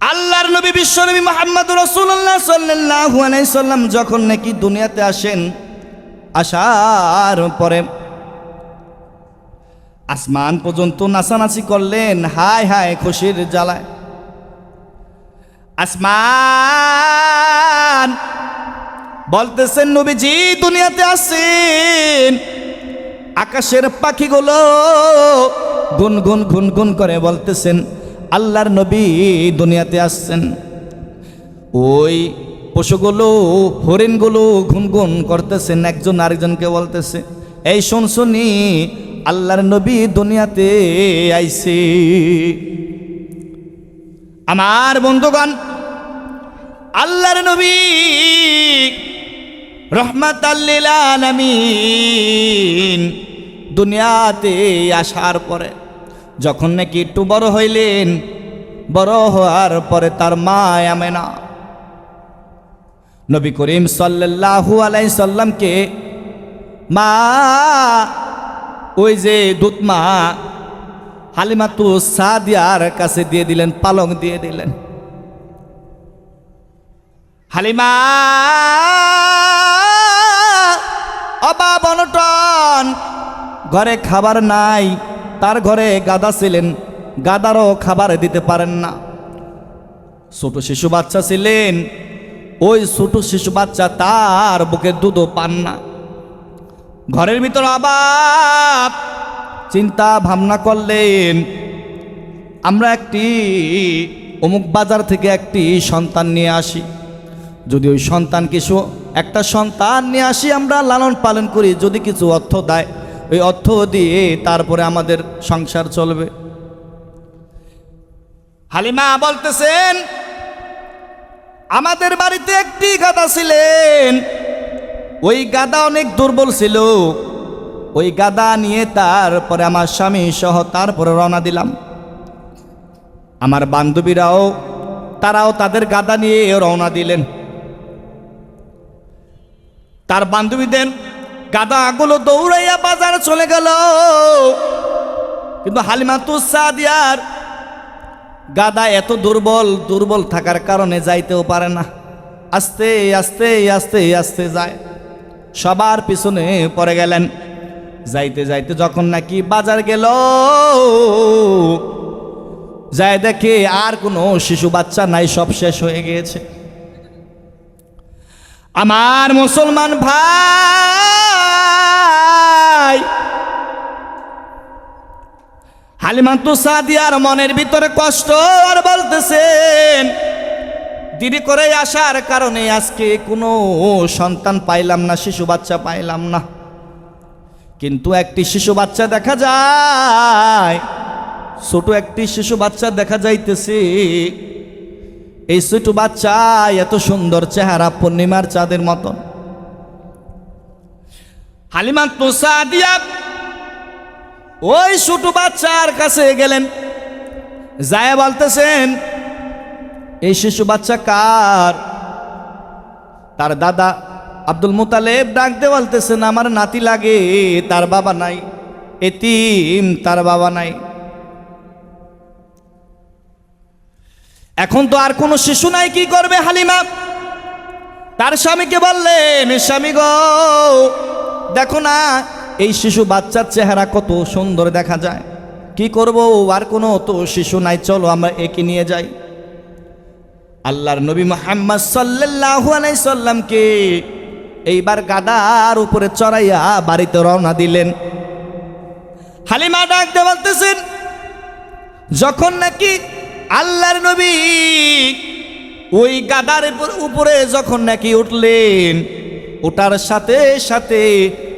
আল্লাহর নবী বিশ্বনবী মোহাম্মদ রসুল্লাহ সাল্লাহ সাল্লাম যখন নাকি দুনিয়াতে আসেন, আসার পরে আসমান পর্যন্ত নাচানাচি করলেন, হায় হায় খুশির জ্বালায়। আসমান বলতেছেন, নবীজি দুনিয়াতে আসেন। আকাশের পাখিগুলো গুনগুন গুনগুন করে বলতেছেন আল্লাহর নবী দুনিয়াতে আসছেন। ওই পশুগুলো, হরিণগুলো গুনগুন করতেছেন, একজন আরেকজনকে বলতেছে, এই শোন শুনি, আল্লাহর নবী দুনিয়াতে আইছে। আমার বন্ধুগণ, আল্লাহর নবী রহমত আলমিন দুনিয়াতে আসার পরে যখন নাকি একটু বড় হইলেন, বড় হওয়ার পরে তার মা আমেনা নবী করিম সাল্লাহু আলাই সাল্লামকে, মা, ওই যে দুধমা হালিমাতু সাদিয়ার কাছে দিয়ে দিলেন, পালং দিয়ে দিলেন। হালিমা অবাব অনটন, ঘরে খাবার নাই। তার ঘরে গাদা ছিলেন, গাদারও খাবার দিতে পারেন না। ছোট শিশু বাচ্চা ছিলেন, ওই ছোট শিশু বাচ্চা তার বুকের দুধও পান না। ঘরের ভিতর আবার চিন্তা ভাবনা করলেন, আমরা একটি অমুক বাজার থেকে একটি সন্তান নিয়ে আসি। যদি ওই সন্তান কিছু, একটা সন্তান নিয়ে আসি, আমরা লালন পালন করি, যদি কিছু অর্থ দেয়। ওই অর্থ দিয়ে তারপরে আমাদের সংসার চলবে। হালিমা বলতেছেন, আমাদের বাড়িতে একটি গাদা ছিলেন। ওই গাদা অনেক দুর্বল ছিল। ওই গাদা নিয়ে তারপরে আমার স্বামী সহ তারপরে রওনা দিলাম। আমার বান্ধবীরাও, তারাও তাদের গাদা নিয়ে রওনা দিলেন। তার বান্ধবীদের গাদাগুলো দৌড়াইয়া বাজার চলে গেল। কিন্তু হালিমা তুসাদিয়ার গাদা এত দুর্বল দুর্বল থাকার কারণে যাইতেও পারে না। আস্তে আস্তে আস্তে আস্তে যায়। সবার পিছনে পড়ে গেলেন। যাইতে যাইতে যখন নাকি বাজার গেল, যায় দেখে আর কোনো শিশু বাচ্চা নাই, সব শেষ হয়ে গিয়েছে। আমার মুসলমান ভাই হালিমান্তু সাদিয়ার মনের ভিতরে কষ্ট আর বলতেছেন, দেরি করে আসার কারণে আজকে কোনো সন্তান পাইলাম না, শিশু বাচ্চা পাইলাম না। কিন্তু একটি শিশু বাচ্চা দেখা যায়, ছোট একটি শিশু বাচ্চা দেখা যাইতেছে। এই ছোট বাচ্চা এত সুন্দর চেহারা পূর্ণিমার চাঁদের মতন। হালিমা তোষা দিয়া ওই ছোট বাচ্চার কাছে গেলেন। যায় বলতেছেন, এই শিশু বাচ্চা কার? তার দাদা আব্দুল মুতালেব ডাকতে বলতেছেন, আমার নাতি লাগে, তার বাবা নাই, এতিম, তার বাবা নাই। এখন তো আর কোনো শিশু নাই, কি করবে হালিমা? তার স্বামীকে বললেন, স্বামী গো, দেখো না এই শিশু বাচ্চার চেহারা কত সুন্দর দেখা যায়। কি করব? আর কোনো তো শিশু নাই, চলো আমরা একে নিয়ে যাই। আল্লাহর নবী মোহাম্মদ সাল্লাল্লাহু আলাইহি সাল্লামকে এইবার গাদার উপরে চড়াইয়া বাড়িতে রওনা দিলেন। হালিমা ডাকতে বলতেছেন, যখন নাকি আল্লাহর নবী ওই গাদার উপরে যখন নাকি উঠলেন ওটার সাথে সাথে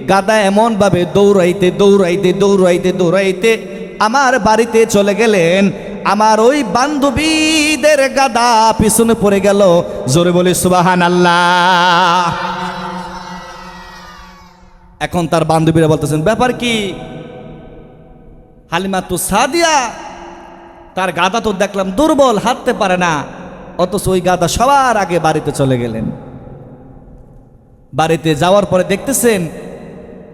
গাদা এমনভাবে দৌড়াইতে দৌড়াইতে দৌড়াইতে দৌড়াইতে আমার বাড়িতে চলে গেলেন। আমার ওই বান্ধবীদের গাদা পিছনে পড়ে গেল। জোরে বলি সুবাহান আল্লাহ এখন তার বান্ধবীরা বলতেছেন, ব্যাপার কি? হালিমা তো সাদিয়া। তার গাদা তো দেখলাম দুর্বল, হাঁটতে পারে না। অথচ ওই গাদা সবার আগে বাড়িতে চলে গেলেন। বাড়িতে যাওয়ার পরে দেখতেছেন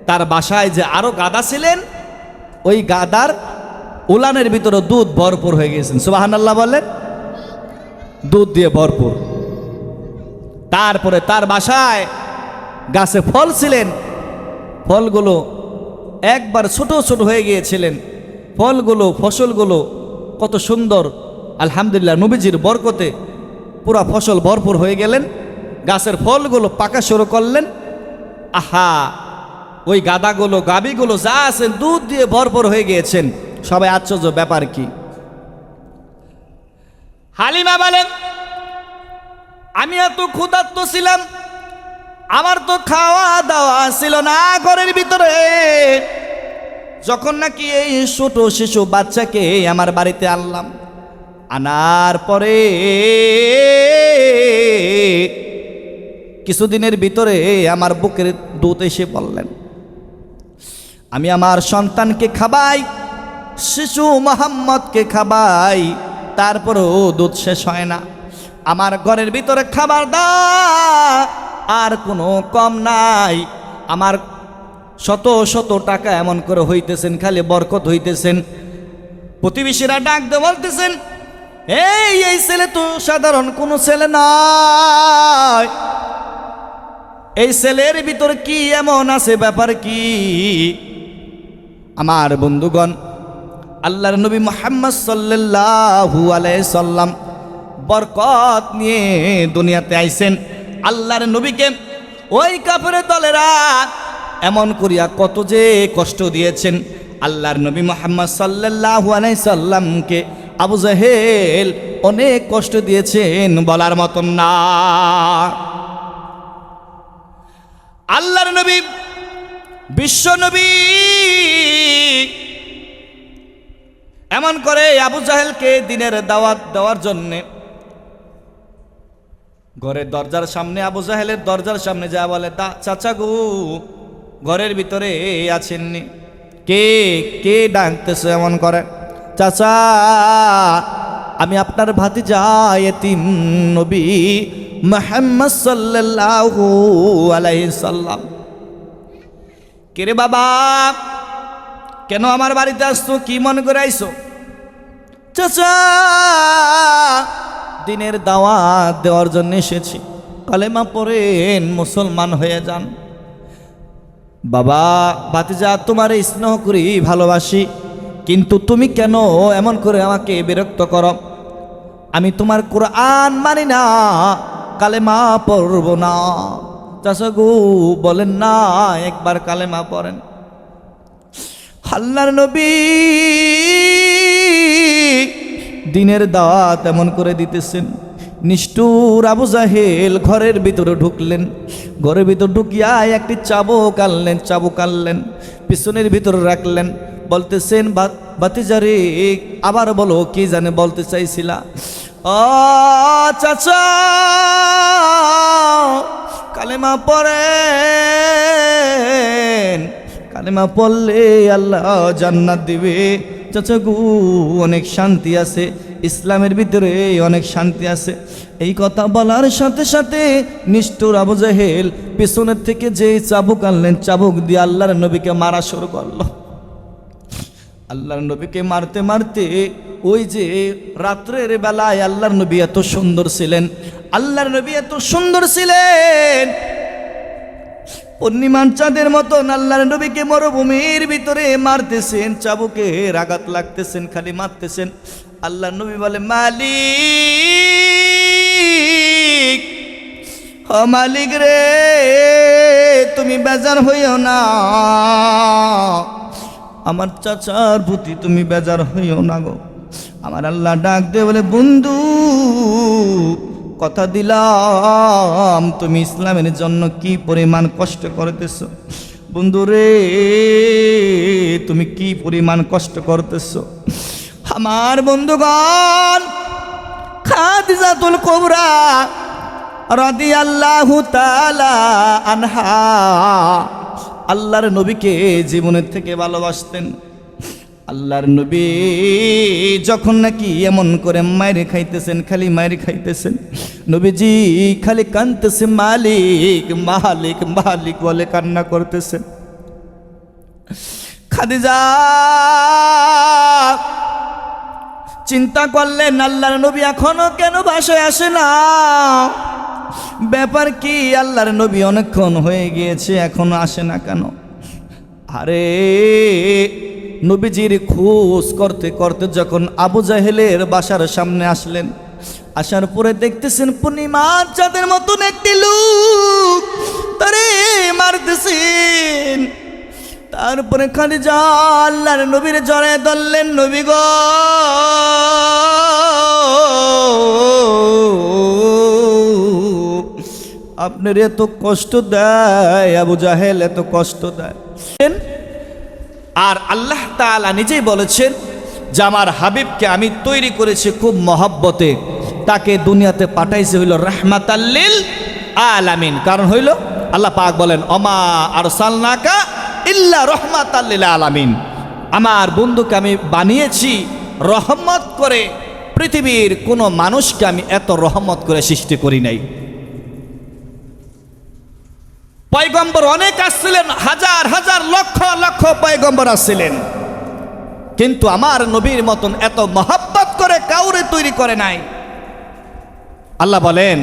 তার বাসায় যে আরও গাদা ছিলেন, ওই গাদার উলানের ভিতরে দুধ ভরপুর হয়ে গেছেন সুবাহান আল্লাহ বলেন দুধ দিয়ে ভরপুর। তারপরে তার বাসায় গাছে ফল ছিলেন, ফলগুলো একবার ছোট ছোট হয়ে গিয়েছিলেন। ফলগুলো, ফসলগুলো কত সুন্দর। আলহামদুলিল্লাহ নবীজির বরকতে পুরা ফসল ভরপুর হয়ে গেলেন। গাছের ফলগুলো পাকা শুরু করলেন। আহা! ওই গাদাগুলো গাবিগুলো যা আছেন দুধ দিয়ে ভরপুর হয়ে গিয়েছেন। সবাই আশ্চর্য, ব্যাপার কি? হালিমা বলেন, আমি এত ক্ষুধার্ত ছিলাম, আমার তো খাওয়া দাওয়া ছিল না ঘরের ভিতরে। যখন নাকি এই ছোট শিশু বাচ্চাকে আমার বাড়িতে আনলাম, আনার পরে কিছুদিনের ভিতরে আমার বুকের দুধ এসে বললেন আমি আমার সন্তানকে খাবাই, শিশু মোহাম্মদকে খাবাই, তারপরেও দুধ শেষ হয় না। আমার ঘরের ভিতরে খাবার দা আর কোনো কম নাই। আমার শত শত টাকা এমন করে হইতেছেন, খালি বরকত হইতেছেন। প্রতিবেশীরা ডাক দিয়ে বলতেছেন, এই এই ছেলে তো সাধারণ কোনো ছেলে নয়। এই ছেলের ভিতরে কি এমন আছে, ব্যাপার কি? আমার বন্ধুগণ, আল্লাহর নবী মোহাম্মদ সাল্লাল্লাহু আলাইহি সাল্লাম বরকত নিয়ে দুনিয়াতে আইছেন। আল্লাহর নবীকে ওই কাপড়ের দলেরা এমন করিয়া কত যে কষ্ট দিয়েছেন। আল্লাহর নবী মোহাম্মদ সাল্লাল্লাহু আলাইহি সাল্লামকে আবু জাহেল অনেক কষ্ট দিয়েছেন বলার মতন না। আল্লাহর নবী বিশ্ব নবী এমন করে আবু জাহেলকে দিনের দাওয়াত দেওয়ার জন্যে ঘরের দরজার সামনে, আবু জাহেলের দরজার সামনে যা বলে তা, চাচা গু, ঘরের ভিতরে আছেননি। কে কে ডাকতেছে এমন করে? চাচা, আমি আপনার ভাতিজা এতিম নবী মোহাম্মদ সাল্লাল্লাহু আলাইহি সাল্লাম কে রে বাবা, কেন আমার বাড়িতে আসতো কি মনে করে আইসো দিনের দাওয়াত দেওয়ার জন্য এসেছি। কালেমা পড়েন, মুসলমান হয়ে যান। বাবা, ভাতিজা, তোমার স্নেহ করি ভালোবাসি, কিন্তু তুমি কেন এমন করে আমাকে বিরক্ত করো? আমি তোমার কোরআন মানি না, কালেমা পড়ব না। চাষাগু বলেন না, একবার কালেমা পড়েন। হাল্লার নবী দিনের দাওয়াত এমন করে দিতেছেন, নিষ্ঠুর আবু জাহেল ঘরের ভিতরে ঢুকলেন, ঘরের ভিতর ঢুকিয়া একটি চাবুক আনলেন চাবুক আনলেন, পিছনের ভিতরে রাখলেন, বলতেছেন বাতিজারে আবার বলো, কি জানে বলতে চাইছিলা? চাচা কালেমা পড়েন। কালেমা পড়লে আল্লাহ জান্নাত দিবে। চাচা গু, অনেক শান্তি আছে। ইসলামের ভিতরে অনেক শান্তি আছে। এই কথা বলার সাথে সাথে নিষ্ঠুর আবু জাহেল পেছনের থেকে যে চাবুক আনলেন, চাবুক দিয়ে আল্লাহর নবীকে মারা শুরু করল। আল্লাহর নবীকে মারতে মারতে ওই যে রাত্রের বেলায় আল্লাহর নবী এত সুন্দর ছিলেন, আল্লাহর নবী এত সুন্দর ছিলেন। পূর্ণিমান চাঁদের মতন আল্লাহর নবীকে মরুভূমির ভিতরে মারতেছেন চাবুকে আঘাত লাগতেছেন, খালি মারতেছেন। আল্লাহর নবী বলে, মালিক ও মালিক রে, তুমি বেজার হইও না। আমার চাচার প্রতি তুমি বেজার হইও না গো। আমার আল্লাহ ডাক দে বলে, বন্ধু, কথা দিলাম, তুমি ইসলামের জন্য কি পরিমাণ কষ্ট করতেছ? বন্ধু রে, তুমি কি পরিমাণ কষ্ট করতেছ? আমার বন্ধুগণ, খাদিজাতুল কোবরা রাদি আল্লাহ আনহা, আল্লাহর নবীকে জীবনের থেকে ভালোবাসতেন। আল্লাহর নবী যখন নাকি এমন করে মায়ের খাইতেছেন, খালি মায়ের খাইতেছেন, নবীজি খালি কানতেছে মালিক মালিক মালিক বলে কান্না করতেছেন। খাদিজা, চিন্তা করলেন, আল্লাহর নবী এখনও কেন বাসায় আসে না? ব্যাপার কি, আল্লাহর নবী অনেকক্ষণ হয়ে গিয়েছে, এখনও আসে না কেন? আরে নবীজির খোঁজ করতে করতে যখন আবু জাহেলের বাসার সামনে আসলেন, আসার পরে দেখতেছেন পূর্ণিমা চাঁদের মতন একটি লোক। তারে মারতেছেন। তারপরে খালি যা আল্লাহর নবীর জড়ে ধরলেন, নবী গো, আপনার এত কষ্ট দেয়, আবু জাহেল এত কষ্ট দেয়। আর আল্লাহ তাআলা নিজেই বলেছেন যে, আমার হাবিবকে আমি তৈরি করেছি খুব মহব্বতে। তাকে দুনিয়াতে পাঠাইছে হইল রাহমাতাল্লিল আলামিন। কারণ হইল, আল্লাহ পাক বলেন অমা আর সালনাকা ইল্লা রহমাতাল্লিল আলামিন। আমার বন্ধুকে আমি বানিয়েছি রহমত করে। পৃথিবীর কোনো মানুষকে আমি এত রহমত করে সৃষ্টি করি নাই। পয়গম্বর অনেক আসছিলেন, হাজার হাজার লক্ষ লক্ষ পয়গম্বর আসছিলেন। কিন্তু আমার নবীর মতন এত মহাব্বত করে কাউরে তৈরি করে নাই। আল্লাহ বলেন,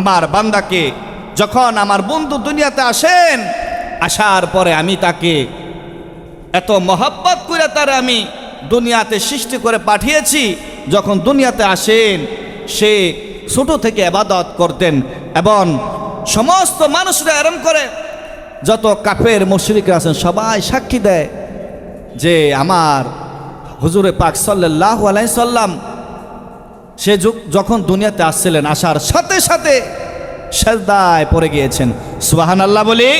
আমার বান্দাকে যখন আমার বন্ধু দুনিয়াতে আসেন, আসার পরে আমি তাকে এত মহব্বত করে তার আমি দুনিয়াতে সৃষ্টি করে পাঠিয়েছি, যখন দুনিয়াতে আসেন, সে ছোট থেকে আবাদত করতেন এবং সমস্ত মানুষরা এরম করে যত কাফের, মুশরিকরা আছেন, সবাই সাক্ষী দেয় যে আমার হুজুরে পাক সাল্লাহ আলাই সাল্লাম, সে যখন দুনিয়াতে আসছিলেন, আসার সাথে সাথে সেজদায় পড়ে গিয়েছেন। সুবাহান আল্লাহ বলি।